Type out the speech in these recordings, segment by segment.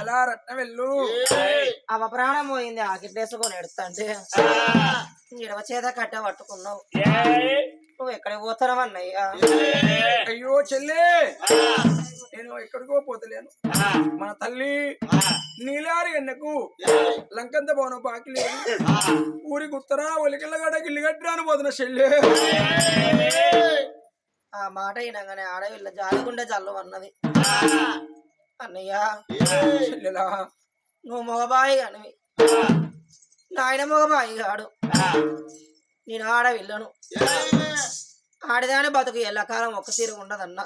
అలా వెళ్ళు. అవ ప్రాణం పోయింది ఆకిట్లేసుకొని ఎడుతుంటే. ఇడవ చేత కట్ట పట్టుకున్నావు. నువ్వు ఎక్కడికి పోతున్నావు అన్నయ్య? అయ్యో చెల్లే! నేను ఎక్కడికో పోతలేను. మన తల్లి నీలారి ఎన్నకు లంకంత భవనం పాకి లేదు. ఊరికి ఉత్తరా ఒలికెళ్ళగడ గిల్లి కట్టిరాను పోతున్న చెల్లే. ఆ మాట అయినాగానే ఆడవిల్ల జాలిగుండె జల్లు అన్నది అన్నయ్య. చెల్లెలా నువ్వు మగబాయి కానివి. నాయన మగబాయి కాడు. నేను ఆడవిల్లను. ఆడదాని బతుకు ఎల్లకాలం ఒక్క తీరు ఉండదన్నా.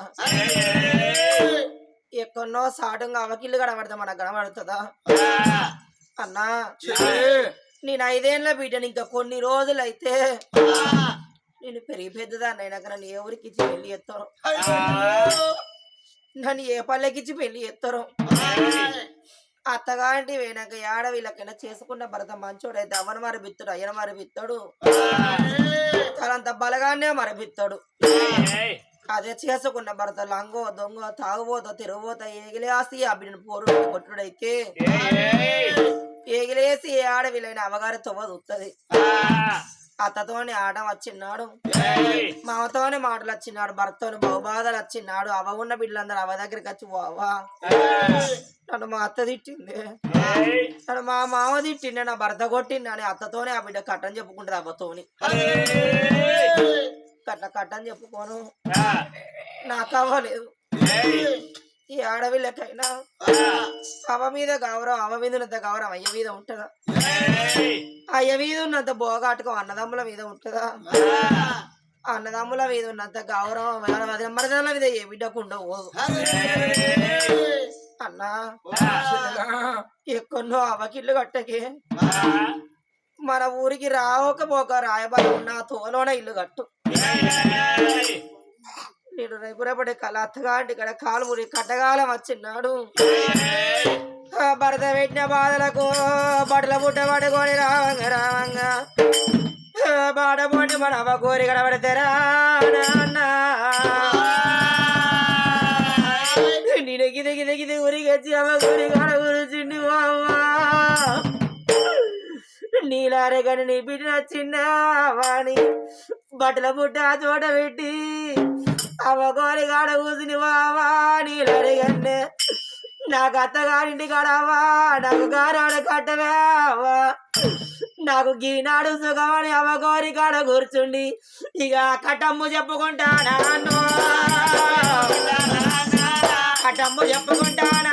ఎక్కడో సాటుగా అవకిల్లు కనబడతా మనకు కనబడుతుందా? అన్నా నేను ఐదేళ్ళ బిడ్డని ఇంకా కొన్ని రోజులైతే నేను పెరిగి పెద్దదాన్ని అయినాక నన్ను ఏ ఊరికి ఇచ్చి పెళ్ళి ఎత్తారు నన్ను ఏ పల్లెకిచ్చి పెళ్ళి ఎత్తారు అత్తగాంటి పోయినాక ఏడ వీళ్ళకైనా చేసుకున్న భర్త మంచోడైతే అవన మరి బిత్తుడు అయ్యన మరి బిత్తాడు తనంత బలగానే మరి బిత్తాడు అదే చేసుకున్న భర్త లంగో దొంగ తాగుబోతో తిరుగుబోతో ఏగిలే ఆస్తి ఆ బిడ్డను పోరు కొట్టుడైతే ఏగిలేసి ఏ ఆడవిలైన అవగారి తొవ్వ చూస్తుంది అత్తతోని ఆట వచ్చిన్నాడు మామతోని మాటలు వచ్చినాడు భర్తతోని బహుబాధలు వచ్చినాడు అవ ఉన్న బిడ్డలందరూ అవ దగ్గరికి వచ్చి అవ్వా నన్ను మా అత్త తిట్టింది. నన్ను మా మామ తిట్టిండే నా భర్త కొట్టిండు అని అత్తతోనే ఆ బిడ్డ కట్టని చెప్పుకుంటుంది అవ్వతోని కట్ట కట్టని చెప్పుకోను. నాకు అవ్వలేదు ఈ ఆడవిళ్ళకైనా అవ మీద గౌరవం అవ మీద ఉన్నంత గౌరవం అయ్య మీద ఉంటుందా? అయ్య మీద ఉన్నంత బోగాటకం అన్నదమ్ముల మీద ఉంటుందా? అన్నదమ్ముల మీద ఉన్నంత గౌరవం మరదల మీద ఏ బిడ్డకు ఉండవు. అన్నా ఎక్కడో అవకిల్లు కట్టకే మన ఊరికి రావకపోక రాయబారి ఉన్న తోలోన ఇల్లు కట్టు. నేను రేపు కళ అత్తగాంటి ఇక్కడ కాలు మురి కట్టగాలం వచ్చిన్నాడు. భర్త భరత పెట్టిన బాధలకు బట్టల బుట్ట పట్టుకొని రావంగ రావంగా బాడబోటి మన అవ్వ కోరి కడబడతారా నేను గిది గిది గిది ఊరికి వచ్చి అవ్వ కోరి కడ గురించి నీలారే కానీ నీ బిడ్డ చిన్న వాణి. బట్టల బుట్ట చోట పెట్టి అవ్వ కోరి కాడ కూర్చుని వావా నీళ్ళు అడిగండి నాకు అత్తగారింటి కాడవా నాకు గారాడు కట్టవేవా. నాకు గీనాడు సుఖమని అవ్వ కోరి కాడ కూర్చుండి ఇక కట్టమ్ము చెప్పుకుంటానా కట్టమ్ము చెప్పుకుంటానా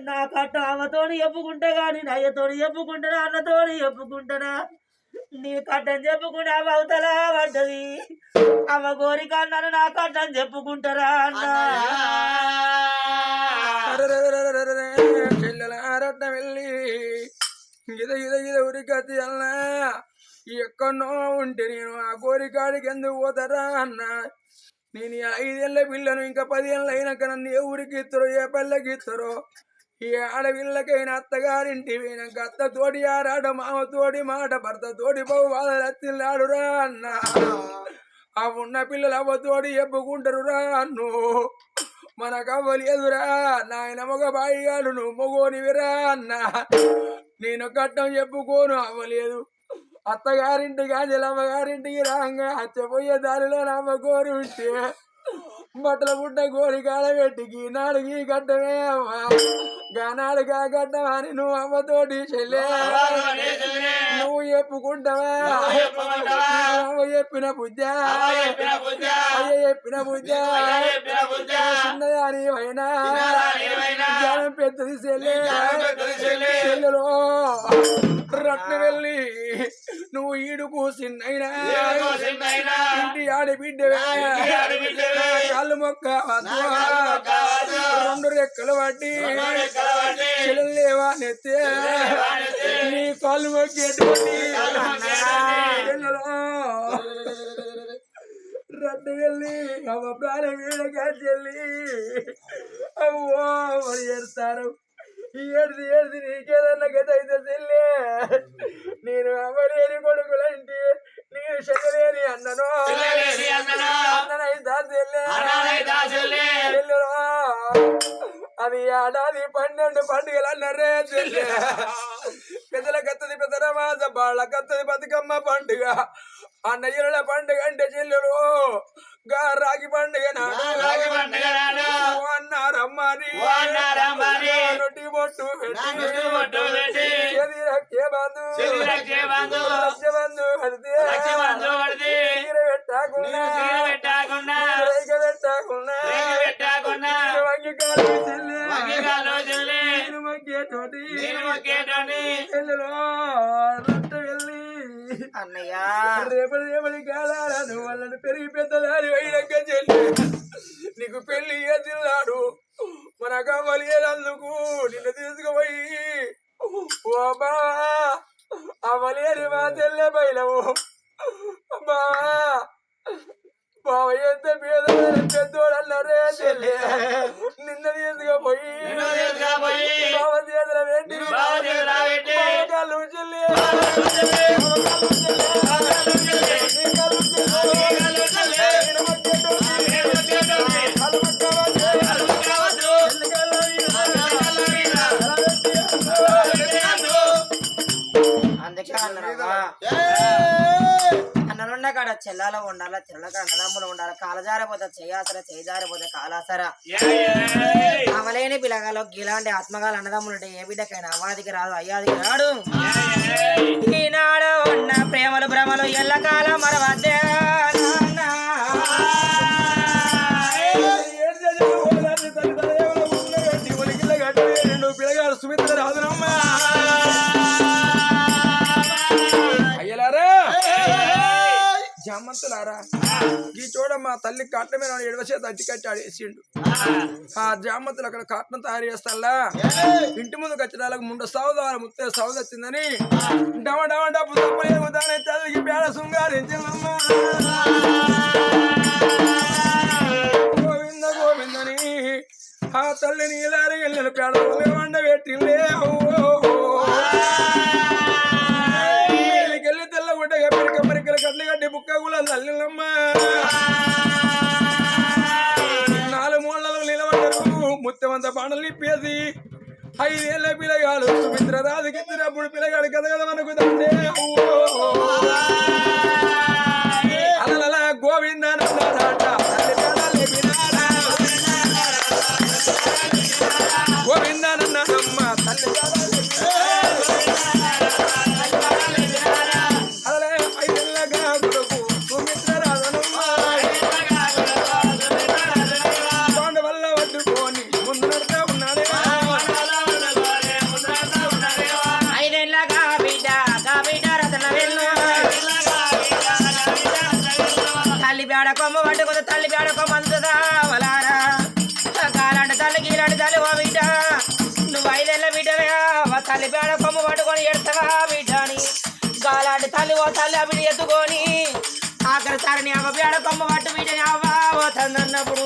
నా కట్ట ఆమెతోని చెప్పుకుంటా కానీ నయ్యతోని చెప్పుకుంటానా అన్నతోని చెప్పుకుంటానా? నీ కట్టని చెప్పుకుంటే అమ్మ అవతలా పడ్డది. ఆమె కోరిక అన్నాను నా కట్టని చెప్పుకుంటారా అన్న? చెల్లెల వెళ్ళి ఇద ఇద ఇద ఉరికత్తి అన్న ఎక్కడనో ఉంటే నేను ఆ కోరికాడికి ఎందుకు పోతారా అన్న? నేను ఐదేళ్ళ ఐదేళ్ళ పిల్లను ఇంకా పదేళ్ళు అయినాక నన్ను ఏ ఊరికి ఇస్తారో ఏ పల్లెకి ఇస్తారో? ఈ ఆడపిల్లకైనా అత్తగారింటి పోయినాక అత్త తోడి ఆరాట మామ తోడి మాట భర్త తోడి బహు బాధలు అత్తిల్లాడురా అన్న. ఆ ఉన్న పిల్లలు అవ్వ తోడి చెప్పుకుంటారు రా అన్ను. మనకు అవ్వలేదురా నాయన మగ బాయిగాడు నువ్వు మొగోనివిరా అన్న. నేను కట్టం చెప్పుకోను అవ్వలేదు అత్తగారింటికి అంజలి అమ్మగారింటికి రాంగా అచ్చపోయే దారిలో నమ్మ కోరి ఉంటే బట్టల పుట్ట కోరి కాడబెట్టికి నాలుగు కట్టమే అమ్మ గానాడుగా కట్టమని నువ్వు అమ్మతోటి చెల్లె. నువ్వు చెప్పుకుంటావా? అవ్వ చెప్పిన బుద్ధ అయ్య చెప్పిన బుద్ధ చిన్నదాని జ్ఞానం పెద్దది చెల్లె. చెల్లెలో. రత్న వెళ్ళి నువ్వు ఈడుకు చిన్నైనా ఇంటి ఆడబిడ్డవే కాళ్ళు మొక్క. రెండు రెక్కలు పట్టి చెల్లెలేవా నెత్తే. నీ కాళ్ళు మొక్కేటువంటి రద్దు వెళ్ళి అమ్మ ప్రాణం వీడగా చెల్లి అమ్మో మరి ఏడుస్తారు? ఈ ఏడిది ఏడిది నీకేదన్నా గత అయితే చెల్లి నేను అమ్మలేని కొడుకులంటే నేను చెల్లలేని అన్నను అన్ననైతా చెల్లి చెల్లురా అది ఏడాది పన్నెండు పండుగలు అన్నారే చెల్లి పెద్దల కత్తది పెద్దల మాస బాళ్ళ కత్తది బతుకమ్మ పండుగ అన్నయ్యల పండుగ రక్కే బంధు. లక్ష బంధు. కడితే చీర పెట్టకుండా. రేగ పెట్టకుండా. వంగి కాలు చెల్లి నేను మొక్కేటోటి. చెల్లెలు రొట్టె వెళ్ళి. అన్నయ్య. రేపటి రేపటి కాలాలను వాళ్ళని పెరిగి పెద్దదాని అయినాక చెల్లి నీకు పెళ్ళి చేసినాడు మన కవ్వలేనందుకు నిన్ను తీసుకుపోయి ఓ బా అవ్వలేని మా చెల్లె బయలవు. బా బావ ఎంత పేదమైన పెద్దోడు అన్నారే చెల్లి. నిన్న తీసుకుపోయి బావ చేతుల పెట్టి చెల్లి. చెల్లాలో ఉండాలా కాడ అన్నదమ్ములు ఉండాలి కాలజారిపోతే చేయాసర చేజారిపోతే కాలాసర. అవలేని పిల్లగాలో గిలాంటి ఆత్మగాలు అన్నదమ్ములు ఉంటే ఏ బిడ్డకైనా అవాదికి రాదు అయ్యాదికి రాడు. ఈనాడు ఉన్న ప్రేమలు భ్రమలు ఎల్లకాలం మరవద్దే. జామంతులారా ఈ చూడ మా తల్లి కట్ట మీద ఎడవసే తట్టి కట్టి ఆడేసిండు ఆ జామంతులు అక్కడ కాట్నం తయారు చేస్తాలా ఇంటి ముందు కచ్చడాలకు ముందు సౌద ముత్తే సౌద వచ్చిందని డమ డమ డబ్బు తప్పలేదు దాని తల్లికి పేడ శృంగారించిందమ్మ గోవింద గోవిందని ఆ తల్లిని ఇలా వెళ్ళిన పేడ వండ పెట్టిందే కట్లు కట్టి కూడా తల్లినమ్మ నాలుగు మూలలో నిలబడ్డరు. ముత్యమంత బాణలు నిప్పేసి ఐదేళ్ళ పిల్లగాడు సుమిత్ర రాజుకిచ్చినప్పుడు పిల్లగాడు కథ కదా మనకు తండ్రి ఆఖరి ఆమె బేడ కొమ్మ పట్టు బిడ్డని అవ్వ ఓ తందన్నప్పుడు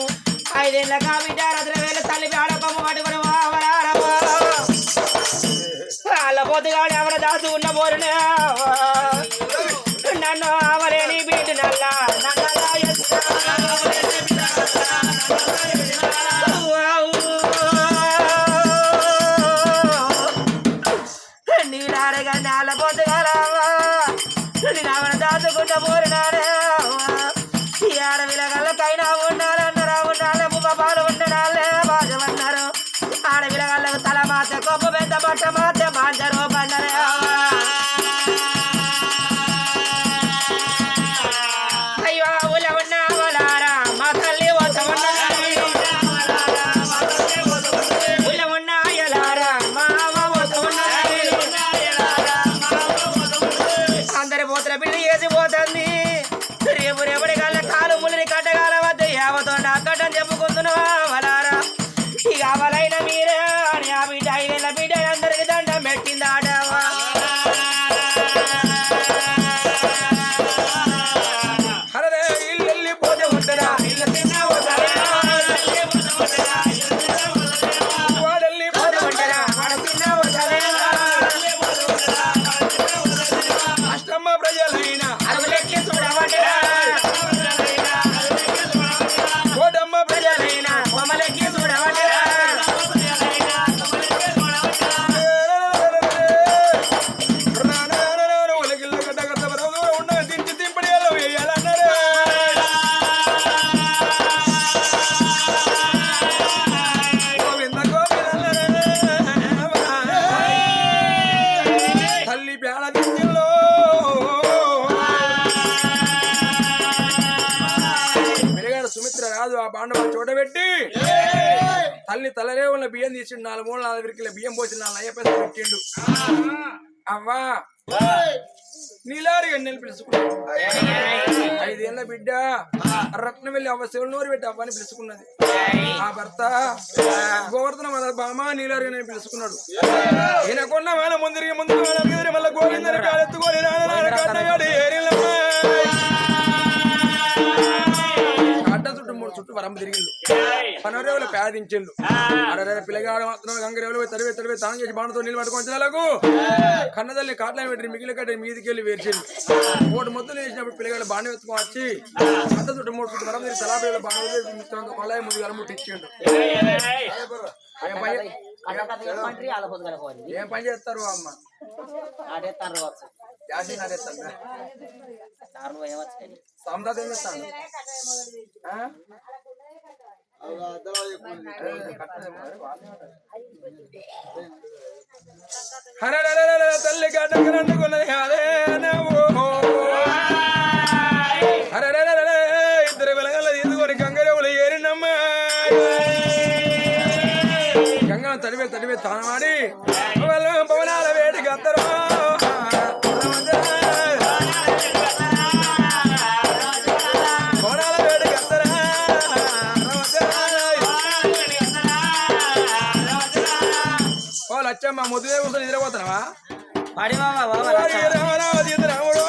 ఐదేళ్ళ కా బిడ్డ రద్ర వేల తల్లి బేడ కొమ్మ పట్టుకుని వావరారవా వాళ్ళ పొద్దుగానే ఆవిడ దాసు ఉన్న బోరునే? నన్ను ఆవలేని బిడ్డ నల్ల నల్లగా నీలారగా నేల పొద్దుగాలవా నేను ఆవిడ దాచుకుంటా బోరినారే తల మాత పెద్ద బట్ట మాత మాంజరో బండరే. అయ్యో ఊళ్ళో ఉన్న వాళ్ళారా మా తల్లి వద్ద ఉన్న మా వద్ద అందరి పోతున్న బిడ్డ వేసి పోతుంది. రేపు రేపటి కళ్ళ కాలు ముళ్ళని కట్టగాల వద్ద ఏవతో అక్కడం చెప్పుకుంటున్నావా వలారా ఇక అవలైన మీరే సుమిత్ర రాదు ఆ పాండవ చూడబెట్టి తల్లి తలరే ఉన్న బియ్యం తీసిండు నాలుగు మూడు నాలుగు విరికిల బియ్యం పోసి నాలుగు అయ్య పెట్టిండు. అవ్వా. నీలారిగా నేను పిలుచుకున్నాడు ఐదేళ్ళ బిడ్డ రత్న వెళ్ళి అవ్వ శివనూరు పెట్టి అవ్వని పిలుచుకున్నది. ఆ భర్త గోవర్ధన మన బామ నీలారి నేను పిలుచుకున్నాడు. ఈయన కొన్న వాళ్ళ ముందరికి ముందు మళ్ళీ గోవిందని కాలెత్తుకొని నాన్న చుట్టూ వరం తిరిగిండు. పనరేవులు పేదించిండు. అరే పిల్లగాడు మాత్రం గంగరేవులు పోయి తరివే తరివే తాను చేసి బాణతో నీళ్ళు పట్టుకొని వచ్చేలాగు కన్నదల్ని కాట్లని పెట్టి మిగిలి కట్టి మీదికి వెళ్ళి వేర్చిండు. మూడు ముద్దలు వేసినప్పుడు పిల్లగాడు బాణ ఎత్తుకొని వచ్చి అడ్డ చుట్టూ మూడు చుట్టూ వరం తిరిగి తలా పిల్లలు బాణ కొలాయి ముందు గలముట్టి ఇచ్చిండు ఏం పని ఏం పని చేస్తారు? అమ్మ? యాసి నాడేస్తాను సామ్రాజ్ ఏం చేస్తాను తల్లి గడ్డకరండుకున్నది కాదే నువ్వు. హరరరరర ఇద్దరు వెలగల తీసుకొని గంగరేవులు ఏరినమ్మ తడివే తడివే తానమాడి లచ్చమ్మ ముద్దుదే కూర్చొని నిద్రపోతున్నావా? పడి మామ బాబా రాముడు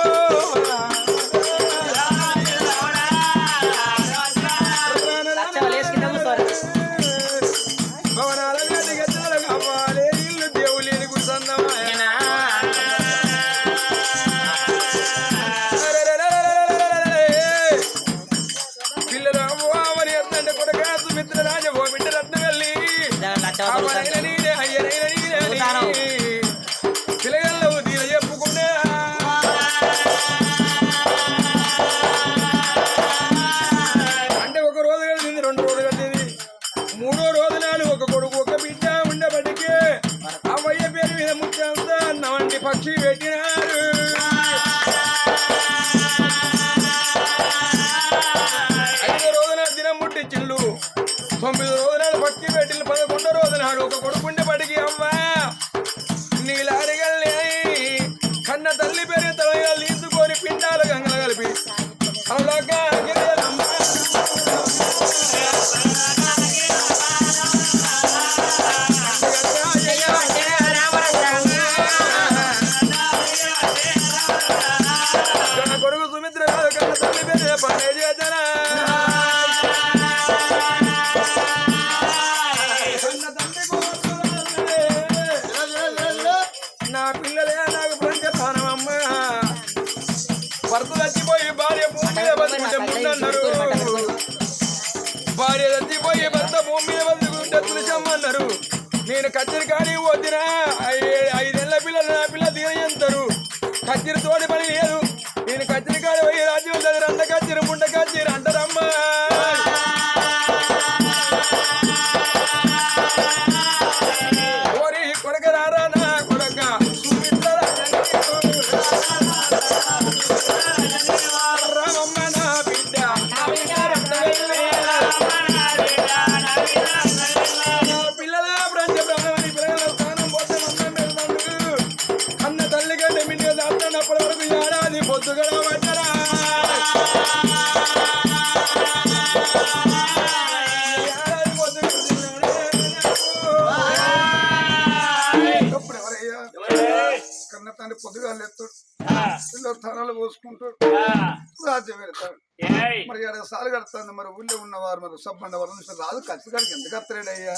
సాలు కడతాను మరి ఊళ్ళో ఉన్నవారు మరి సబ్బండ వారు రాదు ఖచ్చితంగా ఎందుకు కత్తలేడయ్యా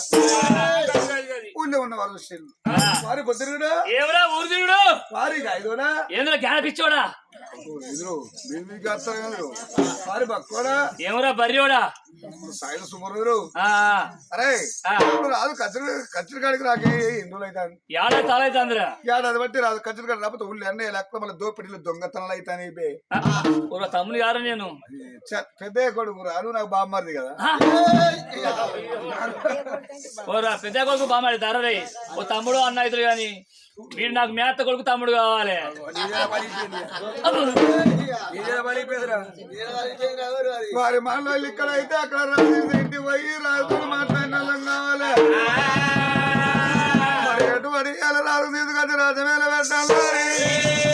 ఊళ్ళో ఉన్నవారు చూసి వారి పొద్దురుడా ఏమరా ఊరు తిరుగుడు? వారి ఐదోడా ఏంద్ర గ్యాప్ ఇచ్చోడా ఎదురు మీరు మీకు కడతారు ఎదురు వారి బక్కోడా? ఏమరా బర్రియోడా సాయిల సుమరుడు అరే రాదు కచ్చరి కచ్చరి కాడికి రాకే ఎన్ని రోజులు అవుతాను ఏడా తాలైతే అందర ఏడాది బట్టి రాదు కచ్చరి కాడ రాకపోతే ఊళ్ళో అన్నీ లేకపోతే మళ్ళీ దోపిడీలు దొంగతనాలు అవుతాయి తమ్ముడు గారు నేను. పెద్దయ్య కొడుకు రాను నాకు బామ్మది కదా. పెద్ద కొడుకు బామాడి ధరరే ఓ తమ్ముడు అన్న ఇద్దరు గాని. వీడు నాకు మేత కొడుకు తమ్ముడు కావాలి. వారి మనలో ఇక్కడ అయితే అక్కడ రాజు పోయి రాజులు మాట్లాడిన కావాలి. ఎటువంటి ఇలా రాజు తీసుకొచ్చి రాజు పెట్టాలి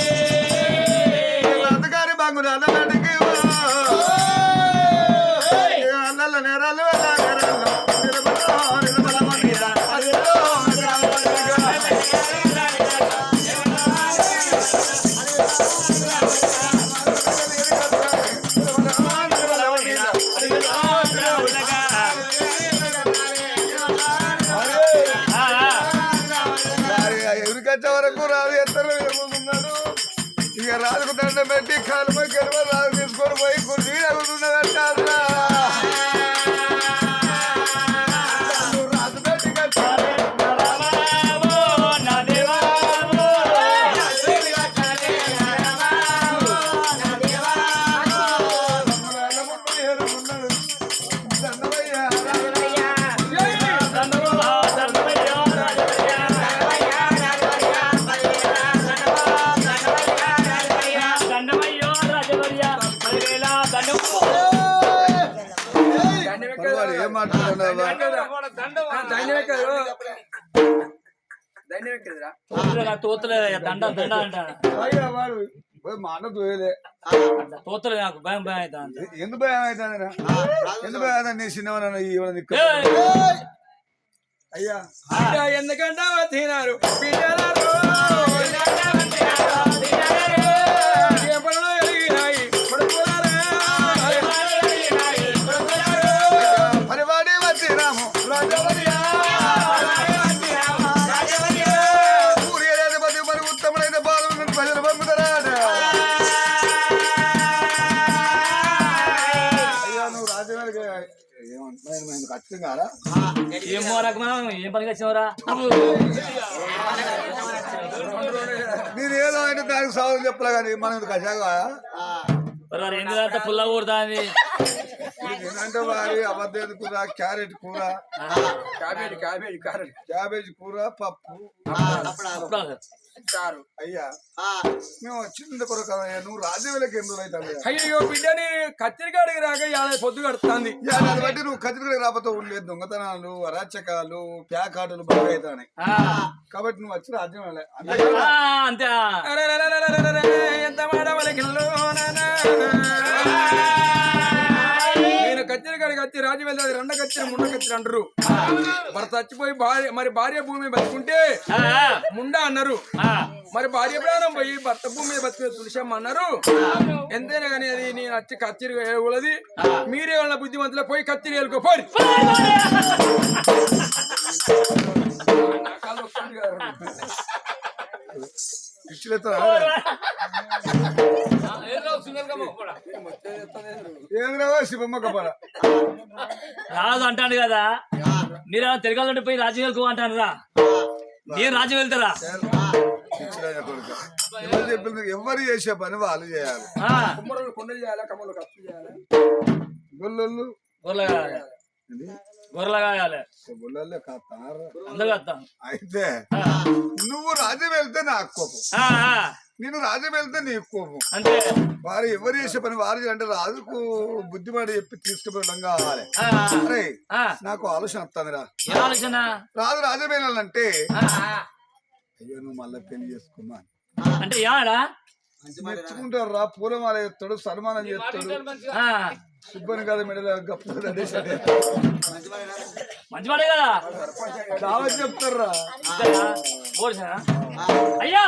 వచ్చే వరకు రాదు ఎత్తలు ఎరుగుతున్నాడు ఇక రాజుకు దండం పెట్టి కాలుపై గెలవ రాజు తీసుకొని పోయి కుర్చీ ఎగుతున్నదంటారా దండ దండ అంటాడు. అయ్యా వాడు పోయి మాట దోయలే తోతులే నాకు భయం భయం ఎందుకు భయం ఎందుకు భయం అవుతుంది నీ చిన్నవన ఇవ్వడం అయ్యా. ఎందుకంటే తినారు? పిల్లలు కాదా ఏం పనికి వచ్చినవరా నేను ఏదో అంటే దానికి సవాలు చెప్పలే కానీ మనం కషాగా మరి ఎన్ని దాంట్లో పుల్ల కూడుతుంది. ఏంటంటే వారి అబద్ధ కూర క్యారెట్ కూర. కాబేడి కాబేడి కారడి క్యాబేజ్ కూర పప్పు. చారు. అయ్యా. మేము వచ్చింది కొరకు కదయ్యా నువ్వు రాజవేళకి ఎందుకు అవుతావు అయ్యో? బిడ్డని కత్తిరికాడికి రాక ఏడాది పొద్దు కడుతుంది దాన్ని బట్టి నువ్వు కత్తిరికడ రాకపోతే ఉండలేదు దొంగతనాలు అరాచకాలు ప్యాకాటలు బాగా అవుతాయి కాబట్టి నువ్వు వచ్చి రాజ్యం అంతే. ఎంత మాట. నేను? వచ్చి రాజు వెళ్తే అది రెండ కత్తిరి ముండ కత్తిరి అంటారు. భర్త చచ్చిపోయి భార్య మరి భార్య భూమి బతుకుంటే ఆ, ముండ అన్నారు. ఆ, మరి భార్య ప్రాణం పోయి భర్త భూమి మీద బతికే తులసమ్మ అన్నారు. ఎంతైనా కానీ అది నేను వచ్చి కత్తిరి వేయకూడదు మీరే వాళ్ళ బుద్ధిమంతులే పోయి కత్తిరి వేలుకో పోరి. రాజు అంటాను కదా. మీరు తిరగాలంటే పోయి రాజ్యం వెళ్ళుకో అంటాను రా నేను రాజ్యం వెళ్తారా? ఎవరు చెప్పింది? ఎవరు చేసే పని వాళ్ళు చేయాలి. వస్తాను అయితే నువ్వు రాజ్యం వెళ్తే నాకు కోపం. నేను రాజ్యం వెళ్తే నీకు కోపం అంతే వారు ఎవరు చేసే పని వారు. అంటే రాజుకు బుద్ధిమాట చెప్పి తీసుకుపోవడం కావాలి అరే నాకు ఆలోచన వస్తుందిరా ఏం ఆలోచన? రాజు రాజ్యం వెళ్ళాలంటే అయ్యో నువ్వు మళ్ళీ పెళ్ళి చేసుకున్నా అంటే మెచ్చుకుంటారు రా పూలమాల చేస్తాడు సన్మానం చేస్తాడు. సుబ్బని కదా మెడలో గప్పు నడేసాడు మంచి పడే కదా? కావచ్చు చెప్తారా? ఓడిసారా? అయ్యా!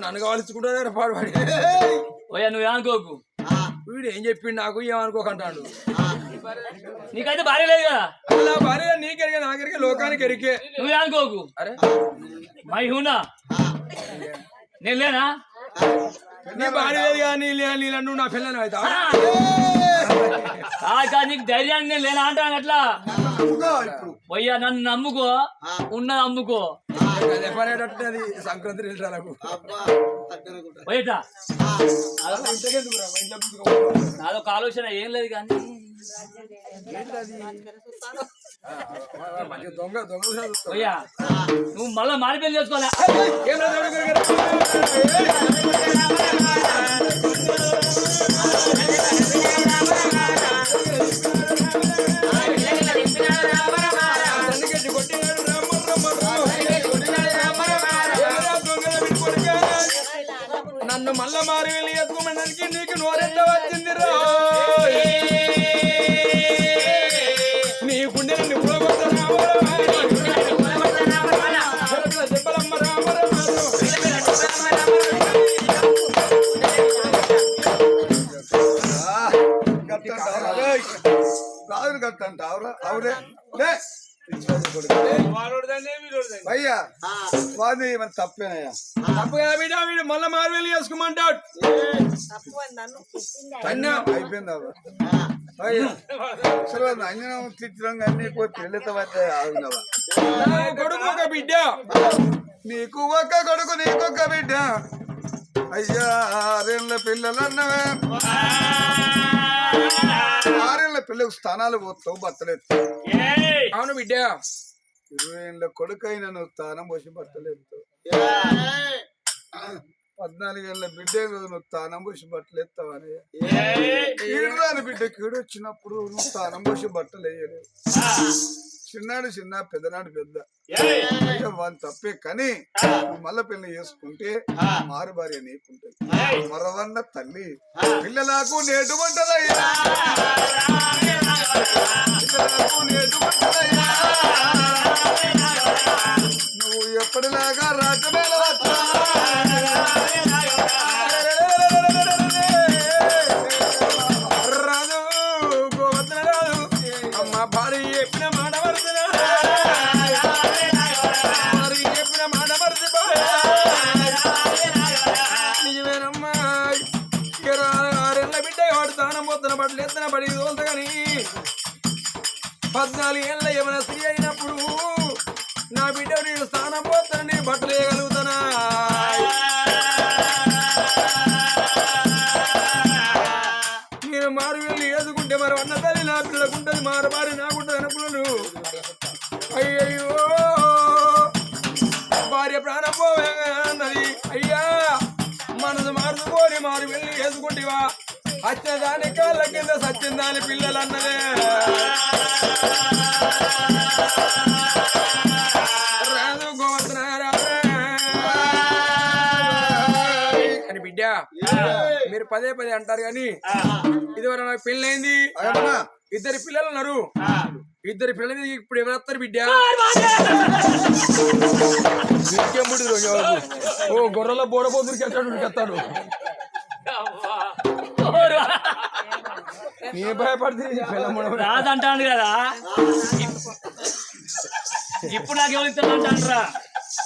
నన్ను కావాల్చుకుంటారు పాడు పడి నువ్వు ఏమనుకోకు? వీడు ఏం చెప్పిండు నాకు ఏమనుకోకంటాడు? నీకైతే భార్య లేదు కదా? అలా భార్య నీకెరిగే నాకెరిగే లోకానికి ఎరికే నువ్వు ఏమనుకోకు? అరే. మై హూనా నేను లేనా? నీ భార్య లేదు కానీ నీళ్ళు నా పిల్లని అవుతా నీకు ధైర్యాన్ని నేను లేనా అంటాను అట్లా? పోయ్యా నన్ను నమ్ముకో ఉన్నది అమ్ముకో పనేటట్టు అది సంక్రాంతి ఇంట్లో కూర్చోకపోతే. నాదొక ఆలోచన ఏం లేదు కానీ నువ్వు మళ్ళీ మారి పెళ్ళి చేసుకోవాలా ఏం నన్ను మళ్ళా మారి వెళ్ళి ఎత్తుకోమడానికి నీకు నోరెట్ట వచ్చింది రా అయ్యా వాది మన తప్పేనయ్యా. తప్పుగా బిడ్డ? వీడు మళ్ళా మారు వెళ్ళి చేసుకోమంటాడు అన్నా అయిపోయింది. అయ్యా అసలు అంజనం తిట్టడం కొడుకు ఒక బిడ్డ. నీకు ఒక్క కొడుకు నీకొక్క బిడ్డ. అయ్యా ఆరేళ్ళ పిల్లలు అన్నవే ఆరేళ్ళ పిల్లకు స్థానాలు పోతావు ఏయ్! అవును బిడ్డ. ఇరవై ఏళ్ళ కొడుకు అయినా నువ్వు స్థానం పోసి బట్టలు ఎత్తావు పద్నాలుగేళ్ళ బిడ్డ నువ్వు స్థానం పోసి బట్టలు ఎత్తావు అని ఏయ్! కీడు రాని బిడ్డ కీడు వచ్చినప్పుడు నువ్వు స్థానం పోసి బట్టలు వేయలేవు చిన్నాడు చిన్న పెద్దనాడు పెద్ద. వాని తప్పే కానీ మళ్ళా పెళ్ళి చేసుకుంటే మారు భార్య నీకుంటది. మరవన్న తల్లి పిల్లలకు నేటు నువ్వు ఎప్పటిలాగా రాజమేళ వచ్చా పద్నాలుగు ఏళ్ళ ఏమైనా స్త్రీ అయినప్పుడు నా బిడ్డ నేను స్థానం పోతాను నేను బట్టలు వేయగలుగుతానా? నేను మారు వెళ్ళి ఏదుకుంటే మరి అన్న తల్లి నా పిల్లకుంటది మారు మారి నాకుంటుంది అనుకున్నాను అయ్యయ్యో! భార్య ప్రాణం పోవే అన్నది. అయ్యా! మనసు మారుతుకోని మారు వెళ్ళి వేసుకుంటేవా అచ్చదాని దాని కాళ్ళ కింద సచ్చిందాని పిల్లలు అన్నదే. పదే పదే అంటారు కానీ ఇదివరకు నాకు పెళ్ళైంది. ఇద్దరు పిల్లలు ఉన్నారు. ఇద్దరు పిల్లలు ఇప్పుడు ఎవరు వస్తారు బిడ్డ? ఓ గొర్రెల ఎక్కడ ఎత్తాడు ఓరా! నీ భయపడుతుంది రాదంటాను కదా. ఇప్పుడు నాకు ఎవరు ఇస్తాను అంటాను రా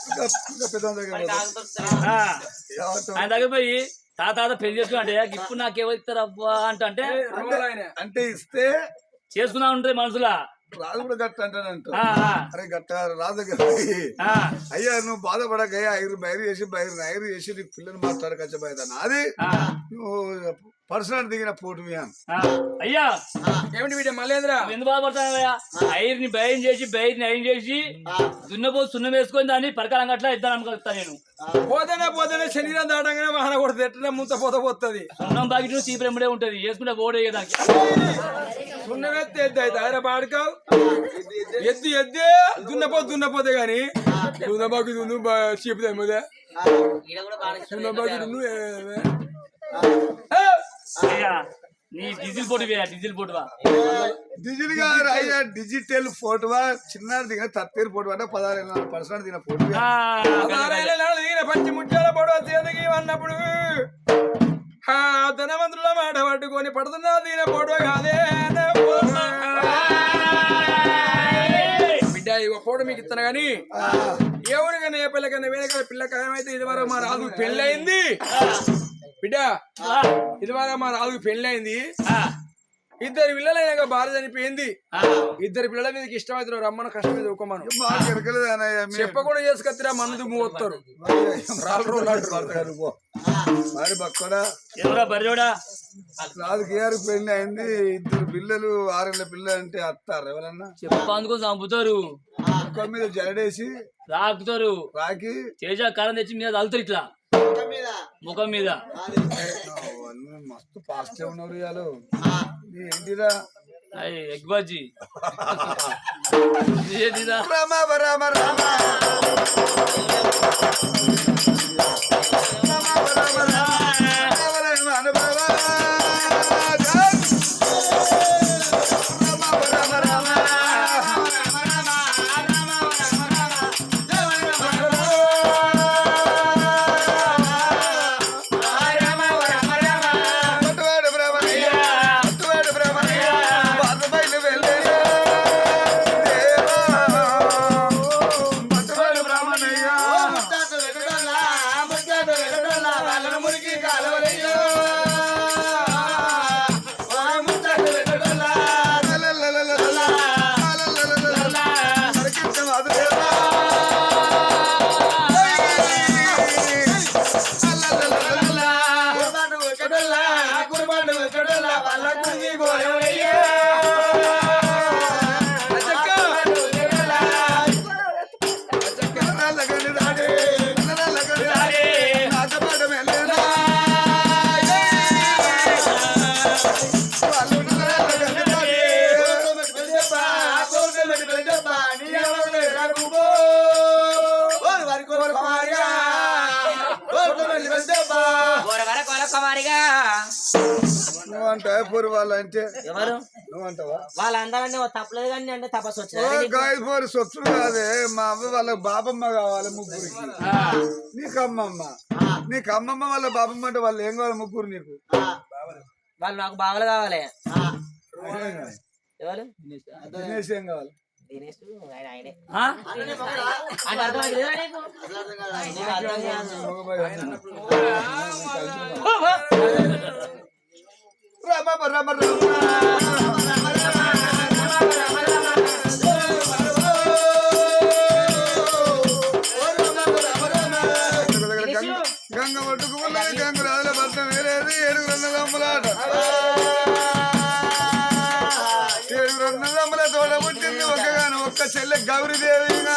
ఇంకా ఇంకా పెద్దవాళ్ళ దగ్గర పోతాం. ఆ, ఏమంటావు? ఆయన దగ్గర పోయి తాత పెళ్ళి చేసుకున్నా ఇప్పుడు నాకు ఎవరిస్తారు అబ్బా అంటే అంటే అంటే ఇస్తే చేసుకున్నా ఉంటది మనసులా? రాజు కూడా గట్ట అంటానంట అరే గట్ట రాజు అయ్యా నువ్వు బాధపడకయ్యా ఐరు బయరు చేసి బయరు ఐరు చేసి పిల్లలు పిల్లని మాట్లాడకచ్చబోయేదాన్ని నాది? నువ్వు పర్సనల్ దిగిన పోటు ఆ. అయ్యా. ఏమిటి వీడే మల్లేంద్ర? ఎందుకు బాధపడతావయ్యా ఐర్ని భయం చేసి బయటిని అయిన చేసి దున్నపో సున్నం వేసుకొని దాన్ని పరకాలం గట్లా ఇద్దరు అనుకుంటా నేను. పోతేనే పోతేనే శరీరం దాటంగానే వాహన కొడుతుంది. ఎట్లా ముంత పోత పోతుంది? సున్నం బాకి చీపురు ఎమ్మడే ఉంటది వేసుకుంటే ఓడే దానికి సున్నమెత్తి ఎద్దు అయితే. ఆయన పాడుకావు ఎద్దు ఎద్దే. దున్నపోతే దున్నపోతే గాని. దున్నబాకి దున్ను చీపుదే దున్నబాకి దున్ను నీ డీజిల్ పోటు వేయా డీజిల్ పోటువా డిజిటల్గా అయ్యా డిజిటల్ ఫోటోవా చిన్న దిగిన తత్తేరు ఫోటో అంటే పదహారు పర్సెంట్ దిగిన ఫోటో పదహారేళ్ళ నాడు దిగిన పంచి ముత్యాల పొడవ చేతికి అన్నప్పుడు ఆ ధనవంతుల మాట పట్టుకొని పడుతున్నా దీన పొడవ కాదే. బిడ్డ ఇగో ఫోటో మీకు ఇస్తాను గాని ఎవరికైనా ఏ పిల్లకైనా వేరే పిల్ల ఖాయమైతే ఇది వరకు మా రాజు పెళ్ళయింది. బిడ్డ ఆ, ఇది వరకు మా రాజుకు పెళ్ళయింది. ఆ, ఇద్దరు పిల్లలైనాక భార్య చనిపోయింది. ఆ. ఇద్దరు పిల్లల మీదకి ఇష్టమైతే రమ్మను కష్టం మీద ఒక్కమను చెప్పకుండా చేసుకొచ్చిరా మందు అంటారు. మరి బక్కడా. ఎవరా పెళ్ళి అయింది ఇద్దరు పిల్లలు ఆరేళ్ళ పిల్లలు అంటే అత్తారు ఎవరన్నా? చెప్ప అందుకొని చంపుతారు. ఒక్క మీద జడేసి రాకుతారు. రాకి. తేజ కారం తెచ్చి మీద తలుతారు ఇట్లా. ముఖం మీద. మస్తు ఫాస్ట్ ఉన్నారు ఇవాళ ఏంటిదా? ఎగ్ బజ్జీ. రామ రామ. రామ రామ రామ. వాళ్ళందరూ తప్పలేదు కానీ అంటే తపస్సు వచ్చింది. గాయపూరి సొత్తులు కాదే మా అవ్వ వాళ్ళ బాబమ్మ కావాలి ముగ్గురికి. నీకు అమ్మమ్మ. నీకు అమ్మమ్మ వాళ్ళ బాబమ్మ అంటే వాళ్ళు ఏం కావాలి ముగ్గురు నీకు? వాళ్ళు నాకు బావలు కావాలి. ఎవరు? దినేష్ ఏం కావాలి? దినేష్ ఆయన ఆయనే. రామ రామ రామ. గంగ పట్టుకు ఉన్నది గంగ రాజుల భర్త వేరేది ఏడుగురు అన్నది అమ్మలాట ఏడుగురు అన్నది అమ్మల తోడ పుట్టింది ఒక్కగాను ఒక్క చెల్లె గౌరీదేవిగా.